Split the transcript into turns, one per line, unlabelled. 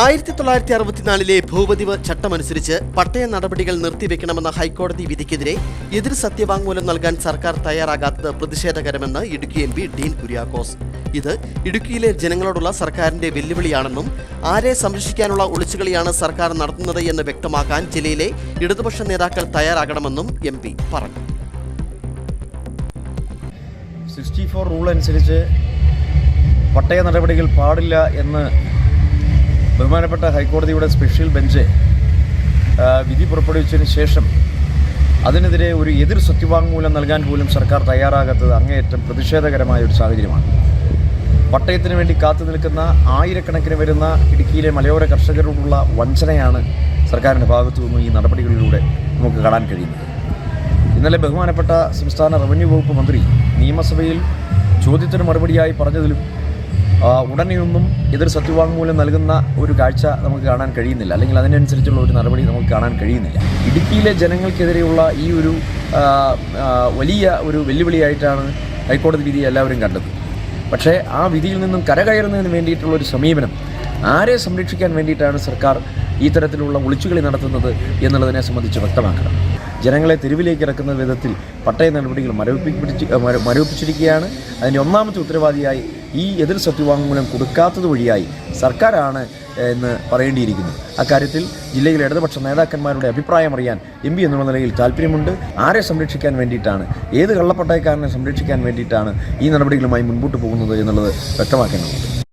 ആയിരത്തി തൊള്ളായിരത്തി അറുപത്തിനാലിലെ ഭൂപതിവ് ചട്ടമനുസരിച്ച് പട്ടയ നടപടികൾ നിർത്തിവെക്കണമെന്ന ഹൈക്കോടതി വിധിക്കെതിരെ എതിർ സത്യവാങ്മൂലം നൽകാൻ സർക്കാർ തയ്യാറാകാത്തത് പ്രതിഷേധകരമെന്ന് ഇടുക്കി എം പി ഡീൻ കുര്യാക്കോസ്. ഇത് ഇടുക്കിയിലെ ജനങ്ങളോടുള്ള സർക്കാരിന്റെ വെല്ലുവിളിയാണെന്നും ആരെ സംരക്ഷിക്കാനുള്ള ഒളിച്ചുകളിയാണ് സർക്കാർ നടത്തുന്നത് എന്ന് വ്യക്തമാക്കാൻ ജില്ലയിലെ ഇടതുപക്ഷ നേതാക്കൾ തയ്യാറാകണമെന്നും എം പി പറഞ്ഞു.
സിക്സ്റ്റി ഫോർ റൂൾ അനുസരിച്ച് പട്ടയ നടപടികൾ പാടില്ല എന്ന് ബഹുമാനപ്പെട്ട ഹൈക്കോടതിയുടെ സ്പെഷ്യൽ ബെഞ്ച് വിധി പുറപ്പെടുവിച്ചതിന് ശേഷം അതിനെതിരെ ഒരു എതിർ സത്യവാങ്മൂലം നൽകാൻ പോലും സർക്കാർ തയ്യാറാകാത്തത് അങ്ങേയറ്റം പ്രതിഷേധകരമായ ഒരു സാഹചര്യമാണ്. പട്ടയത്തിന് വേണ്ടി കാത്തു നിൽക്കുന്ന ആയിരക്കണക്കിന് വരുന്ന ഇടുക്കിയിലെ മലയോര കർഷകരോടുള്ള വഞ്ചനയാണ് സർക്കാരിന്റെ ഭാഗത്തു നിന്നും ഈ നടപടികളിലൂടെ നമുക്ക് കാണാൻ കഴിയുന്നത്. ഇന്നലെ ബഹുമാനപ്പെട്ട സംസ്ഥാന റവന്യൂ വകുപ്പ് മന്ത്രി നിയമസഭയിൽ ചോദ്യത്തിന് മറുപടിയായി പറഞ്ഞതിലും ഉടനെയൊന്നും ഇതൊരു സത്യവാങ്മൂലം നൽകുന്ന ഒരു കാഴ്ച നമുക്ക് കാണാൻ കഴിയുന്നില്ല. അല്ലെങ്കിൽ അതിനനുസരിച്ചുള്ള ഒരു നടപടി നമുക്ക് കാണാൻ കഴിയുന്നില്ല. ഇടുക്കിയിലെ ജനങ്ങൾക്കെതിരെയുള്ള ഈ ഒരു വലിയ ഒരു വെല്ലുവിളിയായിട്ടാണ് ഹൈക്കോടതി വിധി എല്ലാവരും കണ്ടത്. പക്ഷേ ആ വിധിയിൽ നിന്നും കരകയറുന്നതിന് വേണ്ടിയിട്ടുള്ള ഒരു സമീപനം ആരെ സംരക്ഷിക്കാൻ വേണ്ടിയിട്ടാണ് സർക്കാർ ഈ തരത്തിലുള്ള ഒളിച്ചുകളി നടത്തുന്നത് എന്നുള്ളതിനെ സംബന്ധിച്ച് വ്യക്തമാക്കണം. ജനങ്ങളെ തെരുവിലേക്ക് ഇറക്കുന്ന വിധത്തിൽ പട്ടയ നടപടികൾ മരവിപ്പിച്ച് മര- മരവിപ്പിച്ചിരിക്കുകയാണ്. അതിന്റെ ഒന്നാമത്തെ ഉത്തരവാദിയായി ഈ എതിർ സത്യവാങ്മൂലം കൊടുക്കാത്തത് വഴിയായി സർക്കാരാണ് എന്ന് പറയേണ്ടിയിരിക്കുന്നു. അക്കാര്യത്തിൽ ജില്ലയിലെ ഇടതുപക്ഷ നേതാക്കന്മാരുടെ അഭിപ്രായം അറിയാൻ എം പി എന്നുള്ള നിലയിൽ താല്പര്യമുണ്ട് ആരെ സംരക്ഷിക്കാൻ വേണ്ടിയിട്ടാണ് ഏത് കള്ളപ്പട്ടയക്കാരനെ സംരക്ഷിക്കാൻ വേണ്ടിയിട്ടാണ് ഈ നടപടികളുമായി മുൻപോട്ട് പോകുന്നത് എന്നുള്ളത് വ്യക്തമാക്കേണ്ടതുണ്ട്.